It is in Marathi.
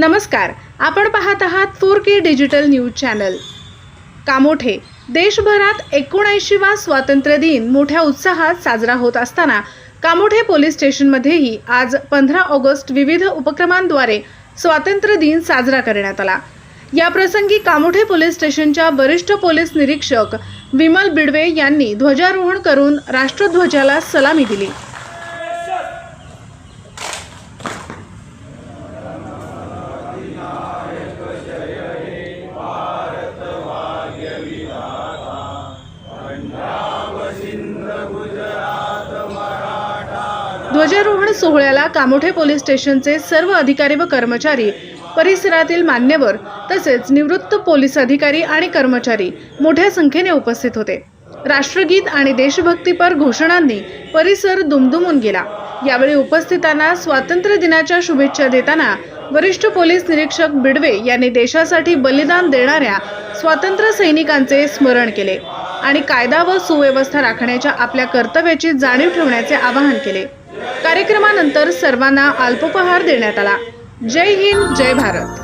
नमस्कार आपण पाहत आहात four K digital news channel. Kamothe देशभरात एकोणऐंशीवा स्वातंत्र्य दिन मोठ्या उत्साहात साजरा होत असताना कामोठे पोलीस स्टेशनमध्येही आज पंधरा ऑगस्ट विविध उपक्रमांद्वारे स्वातंत्र्य दिन साजरा करण्यात आला. या प्रसंगी कामोठे पोलीस स्टेशनच्या वरिष्ठ पोलीस निरीक्षक विमल बिडवे यांनी ध्वजारोहण करून राष्ट्रध्वजाला सलामी दिली. ध्वजारोहण सोहळ्याला कामोठे पोलीस स्टेशनचे सर्व अधिकारी व कर्मचारी परिसरातील मान्यवर तसेच निवृत्त पोलीस अधिकारी आणि कर्मचारी मोठ्या संख्येने उपस्थित होते. राष्ट्रगीत आणि देशभक्तीपर घोषणांनी परिसर दुमदुमून गेला. यावेळी उपस्थितांना स्वातंत्र्य दिनाच्या शुभेच्छा देताना वरिष्ठ पोलीस निरीक्षक बिडवे यांनी देशासाठी बलिदान देणाऱ्या स्वातंत्र्य सैनिकांचे स्मरण केले आणि कायदा व सुव्यवस्था राखण्याच्या आपल्या कर्तव्याची जाणीव ठेवण्याचे आवाहन केले. कार्यक्रमानंतर सर्वांना अल्पोपहार देण्यात आला. जय हिंद जय भारत.